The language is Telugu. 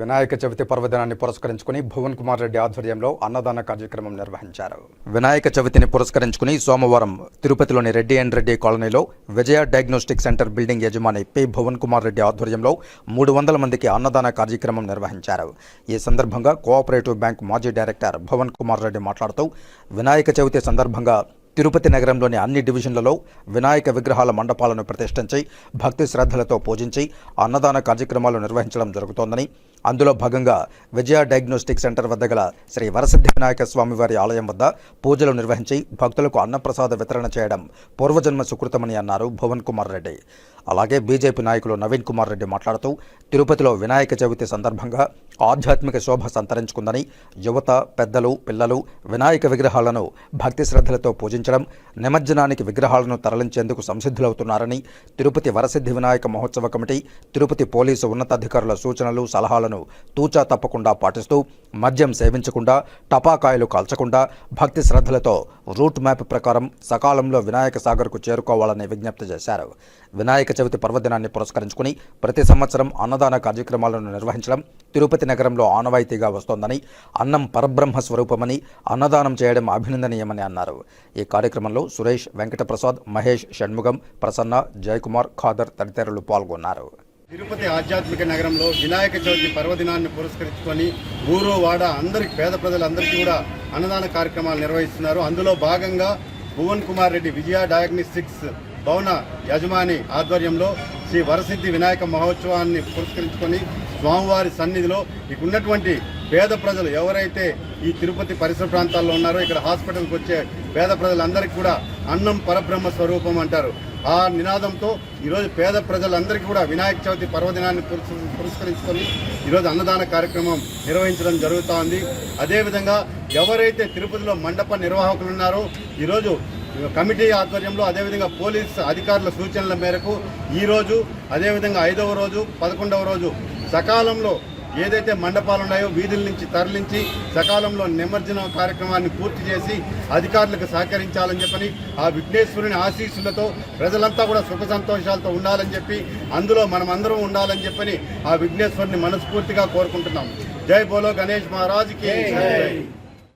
వినాయక చవితి పర్వదినాన్ని పురస్కరించుకుని భువన్ కుమార్ రెడ్డి ఆధ్వర్యంలో అన్నదాన కార్యక్రమం నిర్వహించారు. వినాయక చవితిని పురస్కరించుకుని సోమవారం తిరుపతిలోని రెడ్డి అండ్ రెడ్డి కాలనీలో విజయ డయాగ్నోస్టిక్ సెంటర్ బిల్డింగ్ యజమాని పి. భువన్ కుమార్ రెడ్డి ఆధ్వర్యంలో మూడు వందల మందికి అన్నదాన కార్యక్రమం నిర్వహించారు. ఈ సందర్భంగా కోఆపరేటివ్ బ్యాంక్ మాజీ డైరెక్టర్ భువన్ కుమార్ రెడ్డి మాట్లాడుతూ వినాయక చవితి సందర్భంగా తిరుపతి నగరంలోని అన్ని డివిజన్లలో వినాయక విగ్రహాల మండపాలను ప్రతిష్ఠించి భక్తి శ్రద్ధలతో పూజించి అన్నదాన కార్యక్రమాలు నిర్వహించడం జరుగుతోందని అందులో భాగంగా విజయ డయాగ్నోస్టిక్ సెంటర్ వద్ద గల శ్రీ వరసిద్ధి వినాయక స్వామివారి ఆలయం వద్ద పూజలు నిర్వహించి భక్తులకు అన్నప్రసాద వితరణ చేయడం పూర్వజన్మ సుకృతమని అన్నారు భువన్ కుమార్ రెడ్డి. అలాగే బీజేపీ నాయకులు నవీన్ కుమార్ రెడ్డి మాట్లాడుతూ తిరుపతిలో వినాయక చవితి సందర్భంగా ఆధ్యాత్మిక శోభ సంతరించుకుందని యువత పెద్దలు పిల్లలు వినాయక విగ్రహాలను భక్తి శ్రద్ధలతో పూజించడం నిమజ్జనానికి విగ్రహాలను తరలించేందుకు సంసిద్ధులవుతున్నారని తిరుపతి వరసిద్ధి వినాయక మహోత్సవ కమిటీ తిరుపతి పోలీసు ఉన్నతాధికారుల సూచనలు సలహాలను తూచా తప్పకుండా పాటిస్తూ మద్యం సేవించకుండా టపాకాయలు కాల్చకుండా భక్తి శ్రద్ధలతో రూట్ మ్యాప్ ప్రకారం సకాలంలో వినాయక సాగర్కు చేరుకోవాలని విజ్ఞప్తి చేశారు. వినాయక చవితి పర్వదినాన్ని పురస్కరించుకుని ప్రతి సంవత్సరం అన్నదాన కార్యక్రమాలను నిర్వహించడం తిరుపతి నగరంలో ఆనవాయితీగా వస్తోందని అన్నం పరబ్రహ్మ స్వరూపమని అన్నదానం చేయడం అభినందనీయమని అన్నారు. ఈ కార్యక్రమంలో సురేష్ వెంకటప్రసాద్ మహేష్ షణ్ముగం ప్రసన్న జయకుమార్ ఖాదర్ తదితరులు పాల్గొన్నారు. తిరుపతి ఆధ్యాత్మిక నగరంలో వినాయక చవితి పర్వదినాన్ని పురస్కరించుకొని ఊరు వాడ అందరికి పేద ప్రజలందరికీ కూడా అన్నదాన కార్యక్రమాలు నిర్వహిస్తున్నారు. అందులో భాగంగా భువన్ కుమార్ రెడ్డి విజయ డయాగ్నిస్టిక్స్ భవన యజమాని ఆధ్వర్యంలో శ్రీ వరసిద్ధి వినాయక మహోత్సవాన్ని పురస్కరించుకొని స్వామివారి సన్నిధిలో ఇక్కడ ఉన్నటువంటి పేద ప్రజలు ఎవరైతే ఈ తిరుపతి పరిసర ప్రాంతాల్లో ఉన్నారో ఇక్కడ హాస్పిటల్కి వచ్చే పేద ప్రజలందరికీ కూడా అన్నం పరబ్రహ్మ స్వరూపం అంటారు. ఆ నినాదంతో ఈరోజు పేద ప్రజలందరికీ కూడా వినాయక చవితి పర్వదినాన్ని పురస్కరించుకొని ఈరోజు అన్నదాన కార్యక్రమం నిర్వహించడం జరుగుతోంది అదేవిధంగా ఎవరైతే తిరుపతిలో మండప నిర్వాహకులు ఉన్నారో ఈరోజు కమిటీ ఆధ్వర్యంలో అదేవిధంగా పోలీస్ అధికారుల సూచనల మేరకు ఈరోజు అదేవిధంగా ఐదవ రోజు పదకొండవ రోజు సకాలంలో ఏదైతే మండపాలు ఉన్నాయో వీధుల నుంచి తరలించి సకాలంలో నిమజ్జన కార్యక్రమాన్ని పూర్తి చేసి అధికారులకు సహకరించాలని చెప్పని ఆ విఘ్నేశ్వరుని ఆశీస్సులతో ప్రజలంతా కూడా సుఖ సంతోషాలతో ఉండాలని చెప్పి అందులో మనమందరం ఉండాలని చెప్పని ఆ విఘ్నేశ్వరుని మనస్ఫూర్తిగా కోరుకుంటున్నాం. జై బోలో గణేష్ మహారాజ్కి